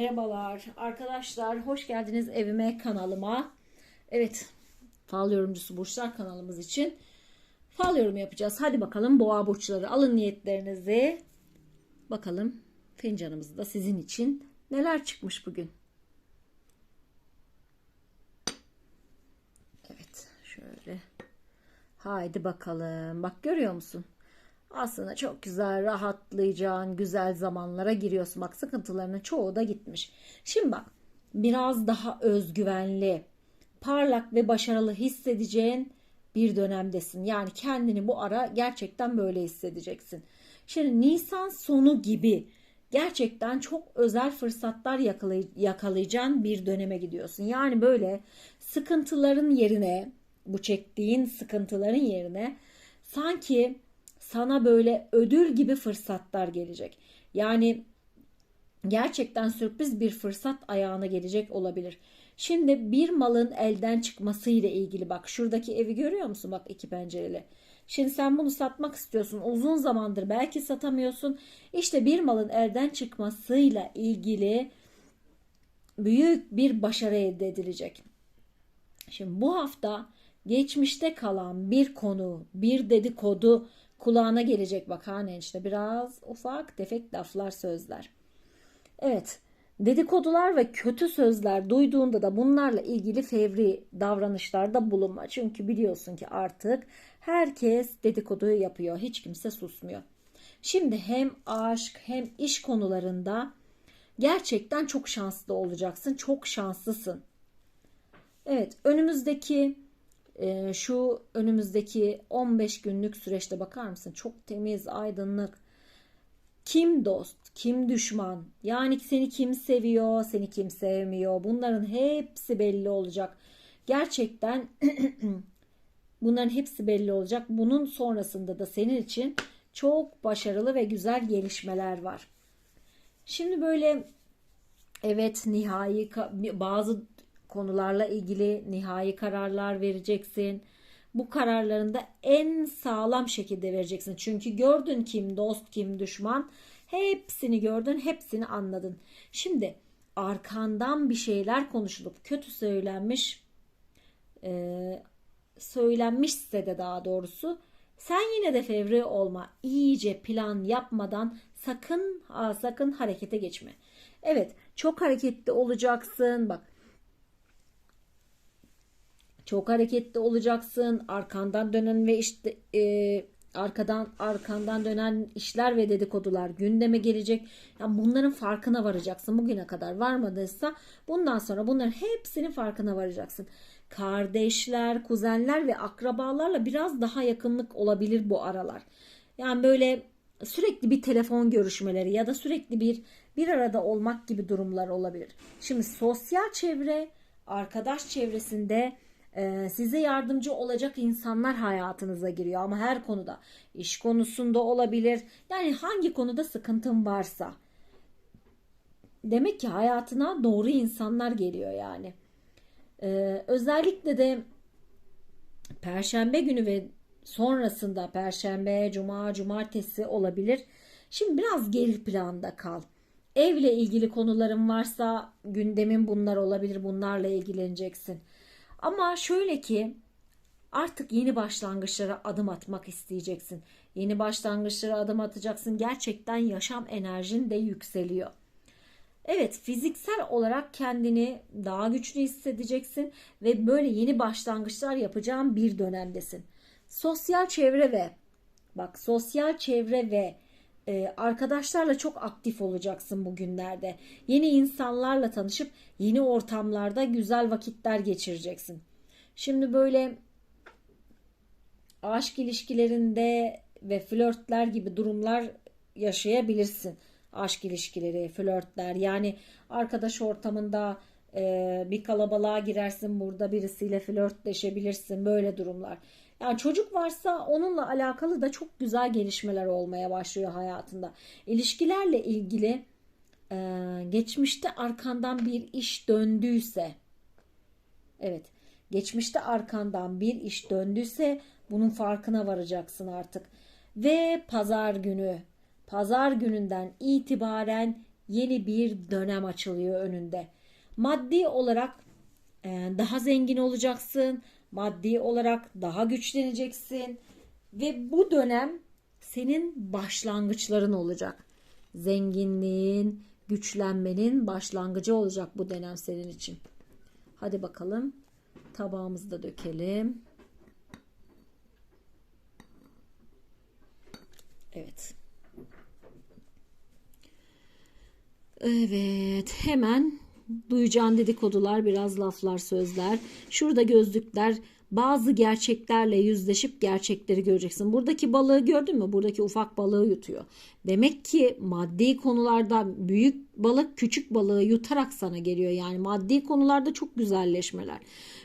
Merhabalar arkadaşlar, hoş geldiniz evime, kanalıma. Evet, fal yorumcusu burçlar kanalımız için fal yorum yapacağız. Hadi bakalım boğa burçları alın niyetlerinizi. Bakalım fincanımızda sizin için neler çıkmış bugün. Evet, şöyle. Haydi bakalım. Bak görüyor musun? Aslında çok güzel, rahatlayacağın, güzel zamanlara giriyorsun. Bak sıkıntılarının çoğu da gitmiş. Şimdi bak biraz daha özgüvenli, parlak ve başarılı hissedeceğin bir dönemdesin. Yani kendini bu ara gerçekten böyle hissedeceksin. Şimdi Nisan sonu gibi gerçekten çok özel fırsatlar yakalay yakalayacağın bir döneme gidiyorsun. Yani böyle sıkıntıların yerine, bu çektiğin sıkıntıların yerine sanki sana böyle ödül gibi fırsatlar gelecek. Yani gerçekten sürpriz bir fırsat ayağına gelecek olabilir. Şimdi bir malın elden çıkması ile ilgili bak şuradaki evi görüyor musun? Bak iki pencereli. Şimdi sen bunu satmak istiyorsun. Uzun zamandır belki satamıyorsun. İşte bir malın elden çıkmasıyla ilgili büyük bir başarı elde edilecek. Şimdi bu hafta geçmişte kalan bir konu, bir dedikodu kulağına gelecek bak hani işte biraz ufak tefek laflar sözler. Evet dedikodular ve kötü sözler duyduğunda da bunlarla ilgili fevri davranışlarda bulunma. Çünkü biliyorsun ki artık herkes dedikodu yapıyor hiç kimse susmuyor. Şimdi hem aşk hem iş konularında gerçekten çok şanslı olacaksın. Çok şanslısın. Evet önümüzdeki e, şu önümüzdeki 15 günlük süreçte bakar mısın? Çok temiz, aydınlık. Kim dost, kim düşman? Yani seni kim seviyor, seni kim sevmiyor? Bunların hepsi belli olacak. Gerçekten bunların hepsi belli olacak. Bunun sonrasında da senin için çok başarılı ve güzel gelişmeler var. Şimdi böyle evet nihai bazı konularla ilgili nihai kararlar vereceksin. Bu kararlarında en sağlam şekilde vereceksin. Çünkü gördün kim dost kim düşman. Hepsini gördün, hepsini anladın. Şimdi arkandan bir şeyler konuşulup kötü söylenmiş e, söylenmişse de daha doğrusu sen yine de fevri olma. İyice plan yapmadan sakın sakın harekete geçme. Evet, çok hareketli olacaksın. Bak çok hareketli olacaksın. Arkandan dönen ve işte e, arkadan arkandan dönen işler ve dedikodular gündeme gelecek. Yani bunların farkına varacaksın. Bugüne kadar varmadıysa bundan sonra bunların hepsinin farkına varacaksın. Kardeşler, kuzenler ve akrabalarla biraz daha yakınlık olabilir bu aralar. Yani böyle sürekli bir telefon görüşmeleri ya da sürekli bir bir arada olmak gibi durumlar olabilir. Şimdi sosyal çevre, arkadaş çevresinde ee, size yardımcı olacak insanlar hayatınıza giriyor ama her konuda iş konusunda olabilir. Yani hangi konuda sıkıntın varsa. Demek ki hayatına doğru insanlar geliyor yani. Ee, özellikle de perşembe günü ve sonrasında perşembe cuma cumartesi olabilir. Şimdi biraz geri planda kal. Evle ilgili konuların varsa gündemin bunlar olabilir bunlarla ilgileneceksin ama şöyle ki artık yeni başlangıçlara adım atmak isteyeceksin. Yeni başlangıçlara adım atacaksın. Gerçekten yaşam enerjin de yükseliyor. Evet fiziksel olarak kendini daha güçlü hissedeceksin ve böyle yeni başlangıçlar yapacağın bir dönemdesin. Sosyal çevre ve bak sosyal çevre ve e, arkadaşlarla çok aktif olacaksın bugünlerde. Yeni insanlarla tanışıp yeni ortamlarda güzel vakitler geçireceksin. Şimdi böyle aşk ilişkilerinde ve flörtler gibi durumlar yaşayabilirsin. Aşk ilişkileri, flörtler yani arkadaş ortamında e, bir kalabalığa girersin burada birisiyle flörtleşebilirsin böyle durumlar. Yani çocuk varsa onunla alakalı da çok güzel gelişmeler olmaya başlıyor hayatında. İlişkilerle ilgili e, geçmişte arkandan bir iş döndüyse evet geçmişte arkandan bir iş döndüyse bunun farkına varacaksın artık. Ve pazar günü pazar gününden itibaren yeni bir dönem açılıyor önünde. Maddi olarak e, daha zengin olacaksın. Maddi olarak daha güçleneceksin. Ve bu dönem senin başlangıçların olacak. Zenginliğin, güçlenmenin başlangıcı olacak bu dönem senin için. Hadi bakalım. Tabağımızı da dökelim. Evet. Evet, hemen duyacağın dedikodular, biraz laflar, sözler. Şurada gözlükler, bazı gerçeklerle yüzleşip gerçekleri göreceksin. Buradaki balığı gördün mü? Buradaki ufak balığı yutuyor. Demek ki maddi konularda büyük balık küçük balığı yutarak sana geliyor. Yani maddi konularda çok güzelleşmeler.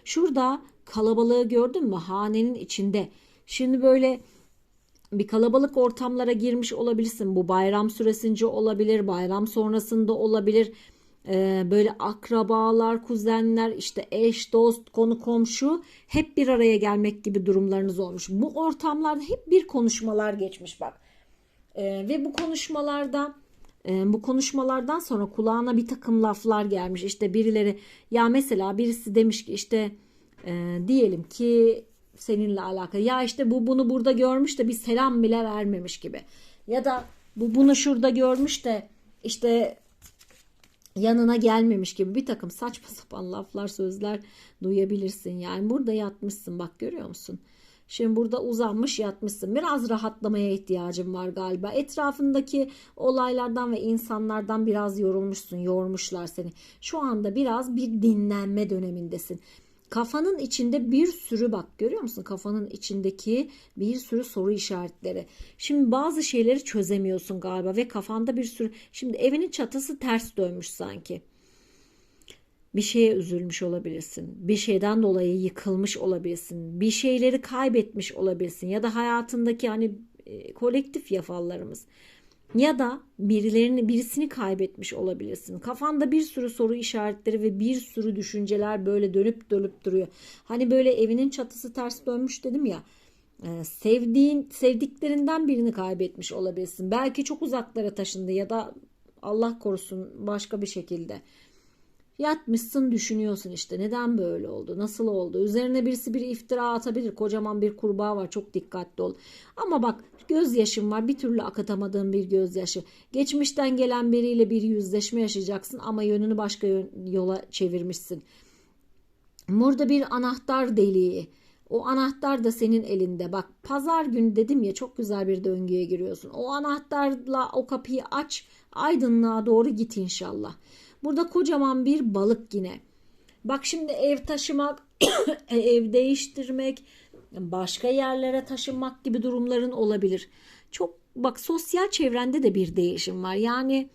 Şurada kalabalığı gördün mü? Hanenin içinde. Şimdi böyle bir kalabalık ortamlara girmiş olabilirsin. Bu bayram süresince olabilir, bayram sonrasında olabilir. Ee, böyle akrabalar, kuzenler, işte eş, dost, konu komşu hep bir araya gelmek gibi durumlarınız olmuş. Bu ortamlarda hep bir konuşmalar geçmiş bak. Ee, ve bu konuşmalarda e, bu konuşmalardan sonra kulağına bir takım laflar gelmiş. İşte birileri ya mesela birisi demiş ki işte e, diyelim ki seninle alakalı. Ya işte bu bunu burada görmüş de bir selam bile vermemiş gibi. Ya da bu bunu şurada görmüş de işte yanına gelmemiş gibi bir takım saçma sapan laflar sözler duyabilirsin. Yani burada yatmışsın bak görüyor musun? Şimdi burada uzanmış yatmışsın. Biraz rahatlamaya ihtiyacın var galiba. Etrafındaki olaylardan ve insanlardan biraz yorulmuşsun. Yormuşlar seni. Şu anda biraz bir dinlenme dönemindesin. Kafanın içinde bir sürü bak görüyor musun? Kafanın içindeki bir sürü soru işaretleri. Şimdi bazı şeyleri çözemiyorsun galiba ve kafanda bir sürü. Şimdi evinin çatısı ters dönmüş sanki. Bir şeye üzülmüş olabilirsin. Bir şeyden dolayı yıkılmış olabilirsin. Bir şeyleri kaybetmiş olabilirsin ya da hayatındaki hani e, kolektif yafallarımız ya da birilerini birisini kaybetmiş olabilirsin. Kafanda bir sürü soru işaretleri ve bir sürü düşünceler böyle dönüp dönüp duruyor. Hani böyle evinin çatısı ters dönmüş dedim ya. Ee, sevdiğin sevdiklerinden birini kaybetmiş olabilirsin. Belki çok uzaklara taşındı ya da Allah korusun başka bir şekilde. Yatmışsın düşünüyorsun işte neden böyle oldu nasıl oldu? Üzerine birisi bir iftira atabilir kocaman bir kurbağa var çok dikkatli ol. Ama bak gözyaşın var bir türlü akıtamadığın bir gözyaşı geçmişten gelen biriyle bir yüzleşme yaşayacaksın ama yönünü başka yola çevirmişsin. Burada bir anahtar deliği. O anahtar da senin elinde. Bak pazar günü dedim ya çok güzel bir döngüye giriyorsun. O anahtarla o kapıyı aç, aydınlığa doğru git inşallah. Burada kocaman bir balık yine. Bak şimdi ev taşımak, ev değiştirmek, başka yerlere taşınmak gibi durumların olabilir. Çok bak sosyal çevrende de bir değişim var. Yani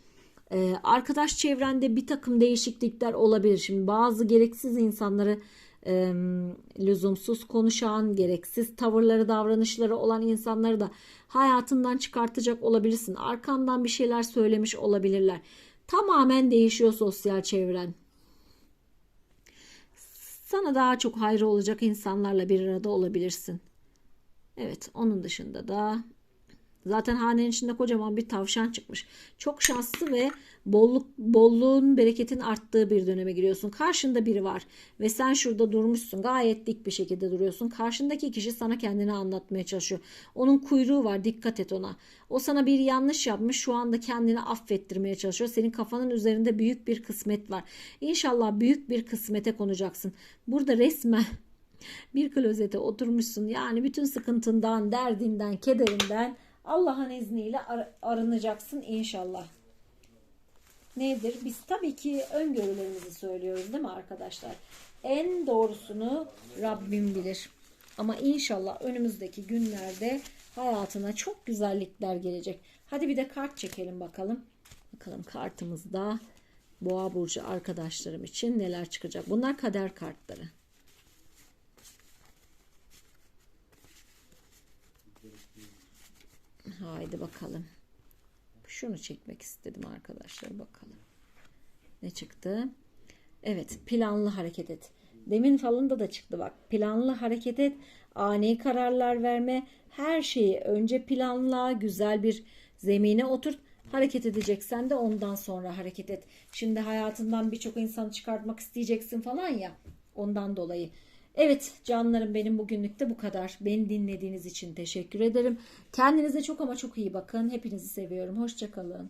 e, arkadaş çevrende bir takım değişiklikler olabilir. Şimdi bazı gereksiz insanları e, lüzumsuz konuşan, gereksiz tavırları, davranışları olan insanları da hayatından çıkartacak olabilirsin. Arkandan bir şeyler söylemiş olabilirler. Tamamen değişiyor sosyal çevren. Sana daha çok hayrı olacak insanlarla bir arada olabilirsin. Evet, onun dışında da Zaten hanenin içinde kocaman bir tavşan çıkmış. Çok şanslı ve bolluk bolluğun bereketin arttığı bir döneme giriyorsun. Karşında biri var ve sen şurada durmuşsun. Gayet dik bir şekilde duruyorsun. Karşındaki kişi sana kendini anlatmaya çalışıyor. Onun kuyruğu var. Dikkat et ona. O sana bir yanlış yapmış. Şu anda kendini affettirmeye çalışıyor. Senin kafanın üzerinde büyük bir kısmet var. İnşallah büyük bir kısmete konacaksın. Burada resmen bir klozete oturmuşsun. Yani bütün sıkıntından, derdinden, kederinden Allah'ın izniyle ar- arınacaksın inşallah. Nedir? Biz tabii ki öngörülerimizi söylüyoruz değil mi arkadaşlar? En doğrusunu Rabbim bilir. Ama inşallah önümüzdeki günlerde hayatına çok güzellikler gelecek. Hadi bir de kart çekelim bakalım. Bakalım kartımızda Boğa burcu arkadaşlarım için neler çıkacak. Bunlar kader kartları. Haydi bakalım. Şunu çekmek istedim arkadaşlar bakalım. Ne çıktı? Evet planlı hareket et. Demin falında da çıktı bak. Planlı hareket et. Ani kararlar verme. Her şeyi önce planla. Güzel bir zemine oturt. Hareket edeceksen de ondan sonra hareket et. Şimdi hayatından birçok insanı çıkartmak isteyeceksin falan ya. Ondan dolayı. Evet canlarım benim bugünlük de bu kadar. Beni dinlediğiniz için teşekkür ederim. Kendinize çok ama çok iyi bakın. Hepinizi seviyorum. Hoşçakalın.